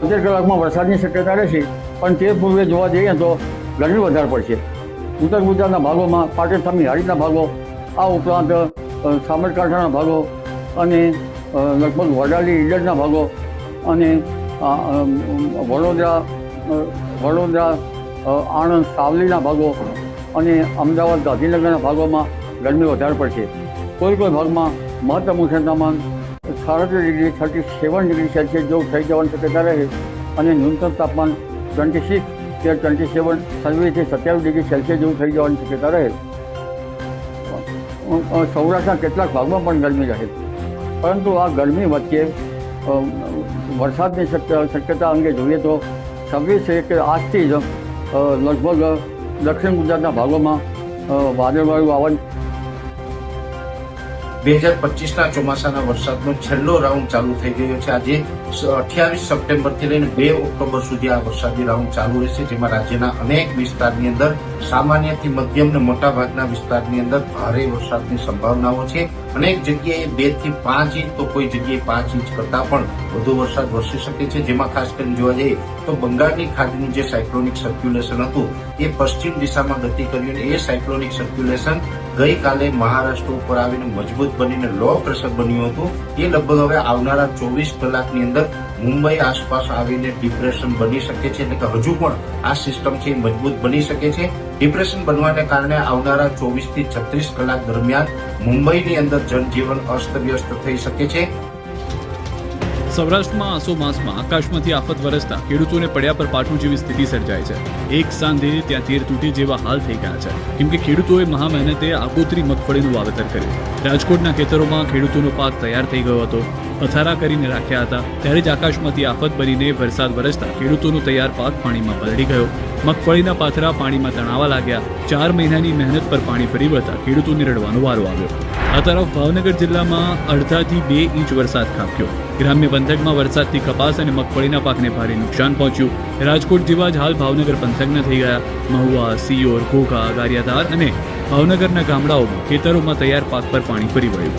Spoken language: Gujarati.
પંદર કલાકમાં વરસાદની શક્યતા રહેશે, પણ તે પૂર્વે જોવા જઈએ તો ગરમી વધારે પડશે. ઉત્તર ગુજરાતના ભાગોમાં પાટણસામી હારીના ભાગો, આ ઉપરાંત સાબરકાંઠાના ભાગો અને લગભગ વડાલી, ઈડરના ભાગો અને વડોદરા વડોદરા આણંદ, સાવલીના ભાગો અને અમદાવાદ, ગાંધીનગરના ભાગોમાં ગરમી વધારે પડશે. કોઈ કોઈ ભાગમાં મહત્તમ ઉષ્ણતામાન સાડત્રીસ degree thirty seven degree Celsius જેવું થઈ જવાની શક્યતા રહે અને ન્યૂનતમ તાપમાન ટ્વેન્ટી સિક્સ કે ટ્વેન્ટી સેવન છવ્વીસથી સત્યાવીસ ડિગ્રી સેલ્સિયસ જેવું થઈ જવાની શક્યતા રહે સૌરાષ્ટ્રના કેટલાક ભાગમાં પણ ગરમી રહે પરંતુ આ ગરમી વચ્ચે વરસાદની શક્યતા અંગે જોઈએ તો છવ્વીસ એક આજથી જ લગભગ દક્ષિણ ગુજરાતના ભાગોમાં વાદળવાળું વાવન બે હજાર પચીસના ચોમાસાના વરસાદનો છેલ્લો રાઉન્ડ ચાલુ થઈ ગયો છે. આજે અઠ્યાવીસ સપ્ટેમ્બરથી લઈને બે ઓક્ટોબર સુધી આ વરસાદી રાઉન્ડ ચાલુ રહેશે, જેમાં રાજ્યના અનેક વિસ્તારની અંદર, સામાન્યથી મધ્યમ ને મોટા ભાગના વિસ્તારની અંદર ભારે વરસાદની સંભાવનાઓ છે. અનેક જગ્યાએ બેથી પાંચ ઇંચ તો કોઈ જગ્યાએ પાંચ ઇંચ કરતા પણ વધુ વરસાદ વરસી શકે છે. જેમાં ખાસ કરીને જોવા જઈએ તો બંગાળની ખાડીનું જે સાયક્લોનિક સર્ક્યુલેશન હતું, એ પશ્ચિમ દિશામાં ગતિ કર્યું અને એ સાયક્લોનિક સર્ક્યુલેશન ગઈકાલે મહારાષ્ટ્ર ઉપર આવીને મજબૂત બનીને લો પ્રેશર બન્યું હતું. એ લગભગ હવે આવનારા ચોવીસ કલાકની અંદર મુંબઈ આસપાસ આવીને ડિપ્રેશન બની શકે છે એટલે કે હજુ પણ આ સિસ્ટમ છે મજબૂત બની શકે છે. ડિપ્રેશન બનવાને કારણે આવનારા ચોવીસથી છત્રીસ કલાક દરમિયાન મુંબઈની અંદર જનજીવન અસ્તવ્યસ્ત થઈ શકે છે. સૌરાષ્ટ્રમાં આસો માસમાં આકાશમાંથી આફત વરસતા ખેડૂતોને પડ્યા પર પાટું જેવી સ્થિતિ સર્જાય છે. એક સાંધે ત્યાં તીર તૂટી જેવા હાલ થઈ ગયા છે. કેમ કે ખેડૂતોએ મહા મહેનતે આગોતરી મગફળીનું વાવેતર કર્યું. રાજકોટના ખેતરોમાં ખેડૂતોનો પાક તૈયાર થઈ ગયો હતો. પથારા કરીને રાખ્યા હતા. ત્યારે જ આકાશમાંથી આફત બનીને વરસાદ વરસતા ખેડૂતોનો તૈયાર પાક પાણીમાં પલળી ગયો. મગફળીના પાથરા પાણીમાં તણાવા લાગ્યા. ચાર મહિનાની મહેનત પર પાણી ફરી વળતા ખેડૂતોને રડવાનો વારો આવ્યો. આ તરફ ભાવનગર જિલ્લામાં અડધાથી બે ઇંચ વરસાદ ખાબક્યો. ગ્રામ્ય પંથકમાં વરસાદથી કપાસ અને મગફળીના પાકને ભારે નુકસાન પહોંચ્યું. રાજકોટ જેવા જ હાલ ભાવનગર પંથકના થઈ ગયા. મહુવા, સિયોર, ઘોઘા, ગારિયાધાર અને ભાવનગરના ગામડાઓમાં ખેતરોમાં તૈયાર પાક પર પાણી ફરી વળ્યું.